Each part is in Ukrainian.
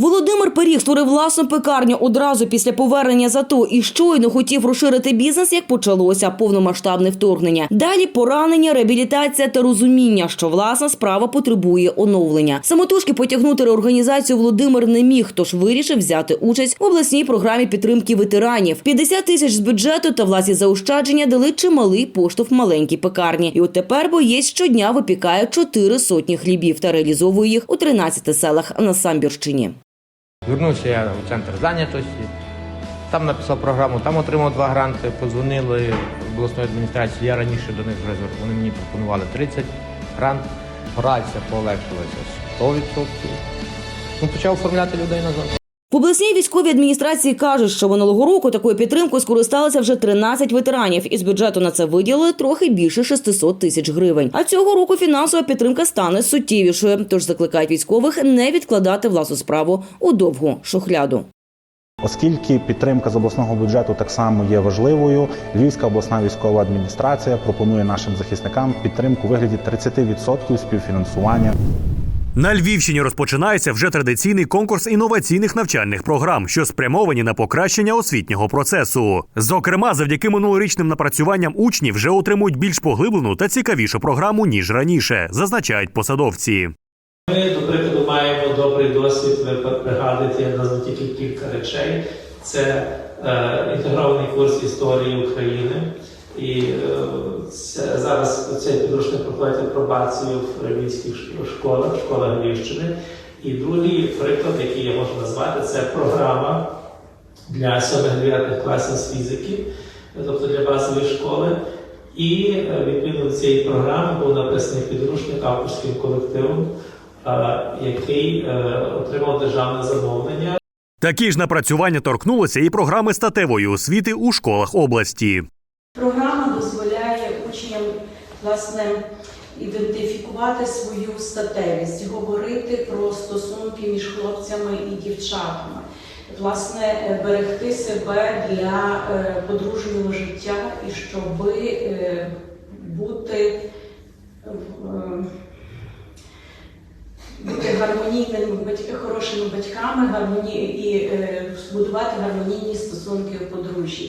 Володимир Пиріг створив власну пекарню одразу після повернення з АТО і щойно хотів розширити бізнес, як почалося повномасштабне вторгнення. Далі поранення, реабілітація та розуміння, що власна справа потребує оновлення. Самотужки потягнути реорганізацію Володимир не міг, тож вирішив взяти участь в обласній програмі підтримки ветеранів. 50 тисяч з бюджету та власні заощадження дали чималий поштовх маленькій пекарні. І от тепер боєць щодня випікає чотири сотні хлібів та реалізовує їх у 13 селах на Самбірщині. Звернувся я в центр зайнятості, там написав програму, там отримав два гранти, подзвонили обласної адміністрації. Я раніше до них вже вони мені пропонували 30 грант. Праця полегшилася 100%. Ну, почав оформляти людей назад. В обласній військовій адміністрації кажуть, що минулого року такою підтримкою скористалися вже 13 ветеранів. Із бюджету на це виділили трохи більше 600 тисяч гривень. А цього року фінансова підтримка стане суттєвішою. Тож закликають військових не відкладати власну справу у довгу шухляду. Оскільки підтримка з обласного бюджету так само є важливою, Львівська обласна військова адміністрація пропонує нашим захисникам підтримку у вигляді 30% співфінансування. На Львівщині розпочинається вже традиційний конкурс інноваційних навчальних програм, що спрямовані на покращення освітнього процесу. Зокрема, завдяки минулорічним напрацюванням учні вже отримують більш поглиблену та цікавішу програму ніж раніше, зазначають посадовці. Ми, до прикладу, маємо добрий досвід. Ви пригадуєте, я назву тільки кілька речей. Це е, інтегрований курс історії України. І е, це, зараз цей підручник проходить апробацію в львівських школах, школах Львівщини. І другий приклад, який я можу назвати, це програма для 7-9 класів з фізики, тобто для базової школи. І е, відповідно до цієї програми був написаний підручник авторським колективом, е, який отримав державне замовлення. Такі ж напрацювання торкнулися і програми статевої освіти у школах області. Програма дозволяє учням власне ідентифікувати свою статевість, говорити про стосунки між хлопцями і дівчатами, власне, е, берегти себе для е, подружнього життя і щоб е, бути. Бути гармонійними хорошими батьками, гармоні і збудувати гармонійні стосунки у подружжі.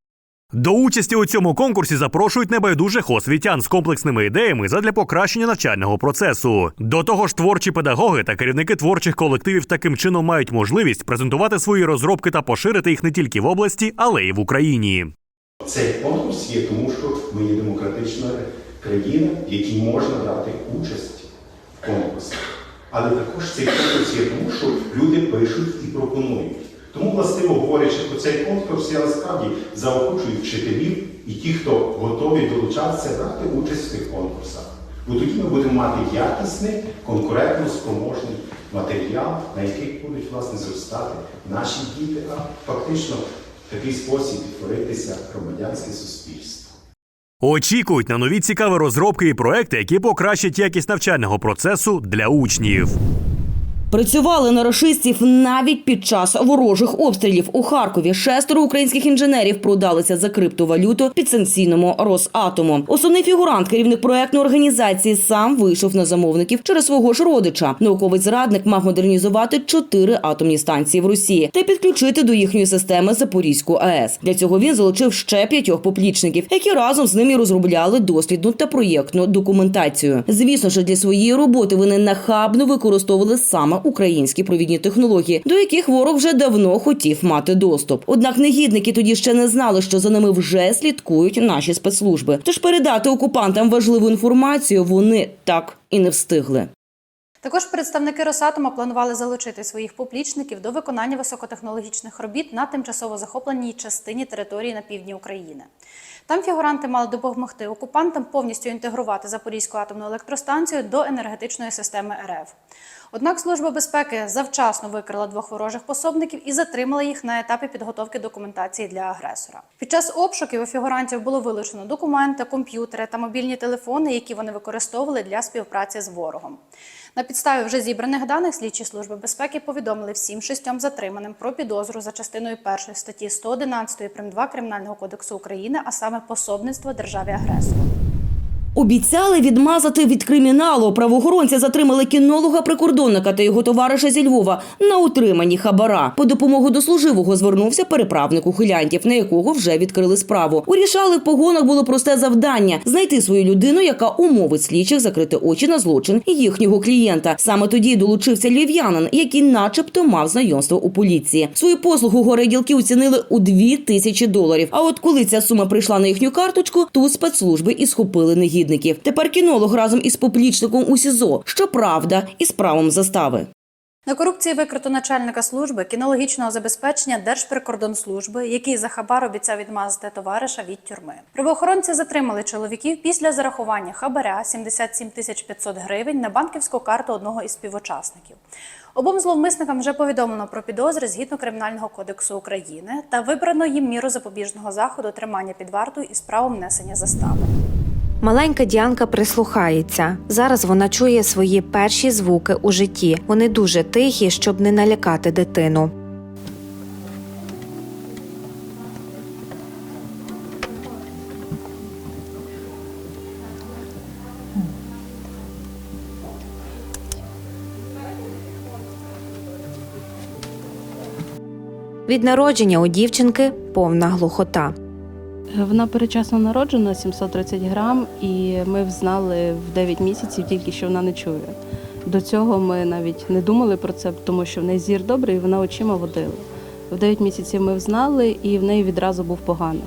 До участі у цьому конкурсі запрошують небайдужих освітян з комплексними ідеями задля покращення навчального процесу. До того ж, творчі педагоги та керівники творчих колективів таким чином мають можливість презентувати свої розробки та поширити їх не тільки в області, але й в Україні. Цей конкурс є тому, що ми є демократична країна, в якій можна брати участь в конкурсах. Але також цей конкурс є тому, що люди пишуть і пропонують. Тому, властиво говорячи про цей конкурс, я насправді заохочую вчителів і ті, хто готові долучатися, брати участь в цих конкурсах. Бо тоді ми будемо мати якісний, конкурентно спроможний матеріал, на яких будуть власне зростати наші діти, а фактично в такий спосіб відтворитися громадянське суспільство. Очікують на нові цікаві розробки і проекти, які покращать якість навчального процесу для учнів. Працювали на рашистів навіть під час ворожих обстрілів у Харкові. Шестеро українських інженерів продалися за криптовалюту підсанкційному Росатому. Основний фігурант, керівник проектної організації, сам вийшов на замовників через свого ж родича. Науковий зрадник мав модернізувати чотири атомні станції в Росії та підключити до їхньої системи Запорізьку АЕС. Для цього він залучив ще п'ятьох поплічників, які разом з ними розробляли дослідну та проєктну документацію. Звісно, що для своєї роботи вони нахабно використовували саме українські провідні технології, до яких ворог вже давно хотів мати доступ. Однак негідники тоді ще не знали, що за ними вже слідкують наші спецслужби. Тож передати окупантам важливу інформацію вони так і не встигли. Також представники Росатома планували залучити своїх поплічників до виконання високотехнологічних робіт на тимчасово захопленій частині території на півдні України. Там фігуранти мали допомогти окупантам повністю інтегрувати Запорізьку атомну електростанцію до енергетичної системи РФ. Однак Служба безпеки завчасно викрила двох ворожих пособників і затримала їх на етапі підготовки документації для агресора. Під час обшуків у фігурантів було вилучено документи, комп'ютери та мобільні телефони, які вони використовували для співпраці з ворогом. На підставі вже зібраних даних слідчі служби безпеки повідомили всім шістьом затриманим про підозру за частиною першої статті 111 прим. 2 Кримінального кодексу України, а саме пособництво державі агресору. Обіцяли відмазати від криміналу. Правоохоронці затримали кінолога-прикордонника та його товариша зі Львова на утриманні хабара. По допомогу до служивого звернувся переправник ухилянтів, на якого вже відкрили справу. У рішали погонах було просте завдання знайти свою людину, яка умовить слідчих закрити очі на злочин їхнього клієнта. Саме тоді долучився львів'янин, який, начебто, мав знайомство у поліції. Свою послугу горе ділки оцінили у дві тисячі доларів. А от коли ця сума прийшла на їхню карточку, тут спецслужби і схопили негідників. Тепер кінолог разом із поплічником у СІЗО. Щоправда, із правом застави. На корупції викрито начальника служби кінологічного забезпечення Держприкордонслужби, який за хабар обіцяв відмазати товариша від тюрми. Правоохоронці затримали чоловіків після зарахування хабаря 77 тисяч 500 гривень на банківську карту одного із співучасників. Обом зловмисникам вже повідомлено про підозри згідно Кримінального кодексу України та вибрано їм міру запобіжного заходу тримання під вартою із правом внесення застави. Маленька Діанка прислухається. Зараз вона чує свої перші звуки у житті. Вони дуже тихі, щоб не налякати дитину. Від народження у дівчинки повна глухота. Вона перечасно народжена, 730 грам, і ми взнали в 9 місяців тільки, що вона не чує. До цього ми навіть не думали про це, тому що в неї зір добрий, і вона очима водила. В 9 місяців ми взнали, і в неї відразу був поганий.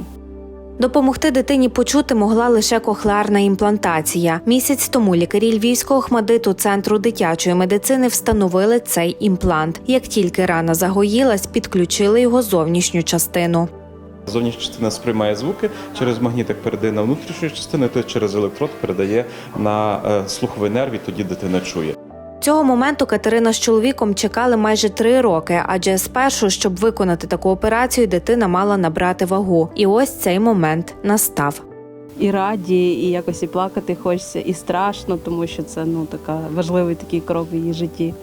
Допомогти дитині почути могла лише кохлеарна імплантація. Місяць тому лікарі Львівського хмадиту центру дитячої медицини встановили цей імплант. Як тільки рана загоїлась, підключили його зовнішню частину. Зовнішня частина сприймає звуки, через магнітик передає на внутрішню частину, то через електрод передає на е, слуховий нерв, і тоді дитина чує. Цього моменту Катерина з чоловіком чекали майже три роки, адже спершу, щоб виконати таку операцію, дитина мала набрати вагу. І ось цей момент настав. І раді, і якось і плакати хочеться, і страшно, тому що це ну така важливий такий крок в її житті.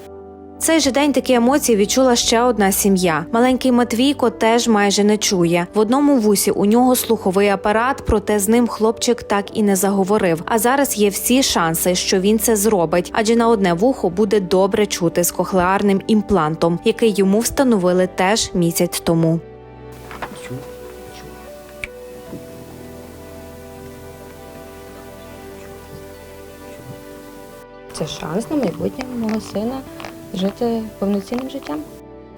Цей же день такі емоції відчула ще одна сім'я. Маленький Матвійко теж майже не чує. В одному вусі у нього слуховий апарат, проте з ним хлопчик так і не заговорив. А зараз є всі шанси, що він це зробить, адже на одне вухо буде добре чути з кохлеарним імплантом, який йому встановили теж місяць тому. Це шанс на майбутнє мого сина жити повноцінним життям.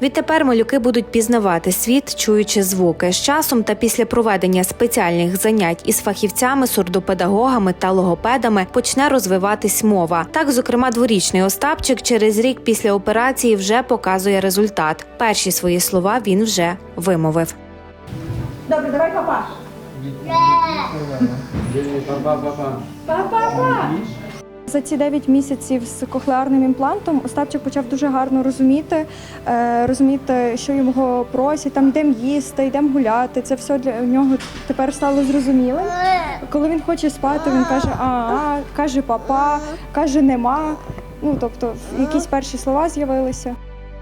Відтепер малюки будуть пізнавати світ, чуючи звуки. З часом та після проведення спеціальних занять із фахівцями, сурдопедагогами та логопедами почне розвиватись мова. Так, зокрема, дворічний Остапчик через рік після операції вже показує результат. Перші свої слова він вже вимовив. Добре, давай папа. За ці 9 місяців з кохлеарним імплантом Остапчик почав дуже гарно розуміти, е, розуміти, що його просять, там йдемо їсти, йдемо гуляти. Це все для нього тепер стало зрозумілим. Коли він хоче спати, він каже а, каже папа, каже нема. Ну тобто якісь перші слова з'явилися.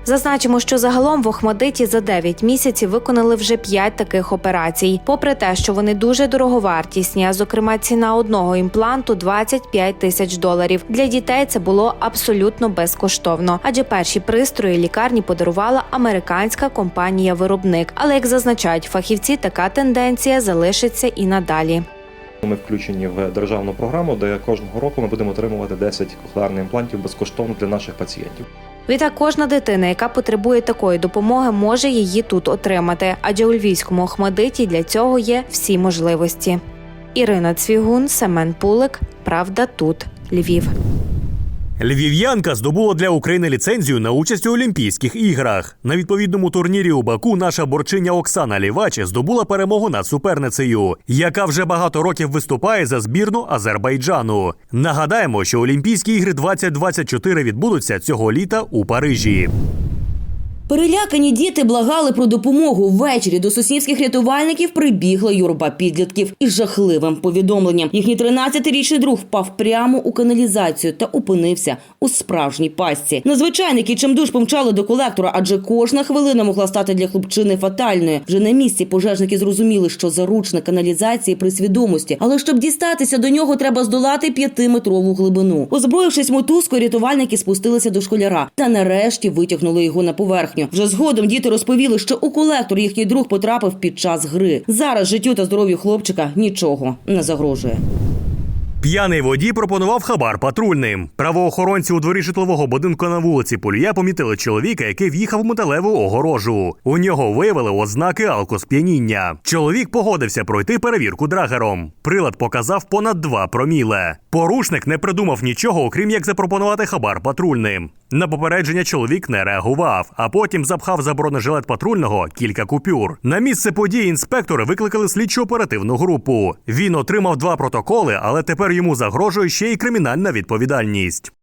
Зазначимо, що загалом в Охмадиті за 9 місяців виконали вже 5 таких операцій. Попри те, що вони дуже дороговартісні, а зокрема ціна одного імпланту 25 тисяч доларів. Для дітей це було абсолютно безкоштовно, адже перші пристрої лікарні подарувала американська компанія-виробник. Але як зазначають фахівці, така тенденція залишиться і надалі. Ми включені в державну програму, де кожного року ми будемо отримувати 10 кохлеарних імплантів безкоштовно для наших пацієнтів. Відтак кожна дитина, яка потребує такої допомоги, може її тут отримати, адже у львівському Охмадиті для цього є всі можливості. Ірина Цвігун, Семен Пулик. Правда, тут Львів. Львів'янка здобула для України ліцензію на участь у Олімпійських іграх. На відповідному турнірі у Баку наша борчиня Оксана Лівач здобула перемогу над суперницею, яка вже багато років виступає за збірну Азербайджану. Нагадаємо, що Олімпійські ігри 2024 відбудуться цього літа у Парижі. Перелякані діти благали про допомогу. Ввечері до соснівських рятувальників прибігла юрба підлітків із жахливим повідомленням. Їхній 13-річний друг впав прямо у каналізацію та опинився у справжній пастці. Надзвичайники чимдуж помчали до колектора, адже кожна хвилина могла стати для хлопчини фатальною. Вже на місці пожежники зрозуміли, що заручник каналізації при свідомості, але щоб дістатися до нього, треба здолати п'ятиметрову глибину. Озброївшись мотузкою, рятувальники спустилися до школяра та нарешті витягнули його на поверхню. Вже згодом діти розповіли, що у колектор їхній друг потрапив під час гри. Зараз життю та здоров'ю хлопчика нічого не загрожує. П'яний водій пропонував хабар патрульним. Правоохоронці у дворі житлового будинку на вулиці Полія помітили чоловіка, який в'їхав металеву огорожу. У нього виявили ознаки алкосп'яніння. Чоловік погодився пройти перевірку драгером. Прилад показав понад 2 проміле. Порушник не придумав нічого, окрім як запропонувати хабар патрульним. На попередження чоловік не реагував, а потім запхав за бронежилет патрульного кілька купюр. На місце події інспектори викликали слідчо оперативну групу. Він отримав два протоколи, але тепер йому загрожує ще й кримінальна відповідальність.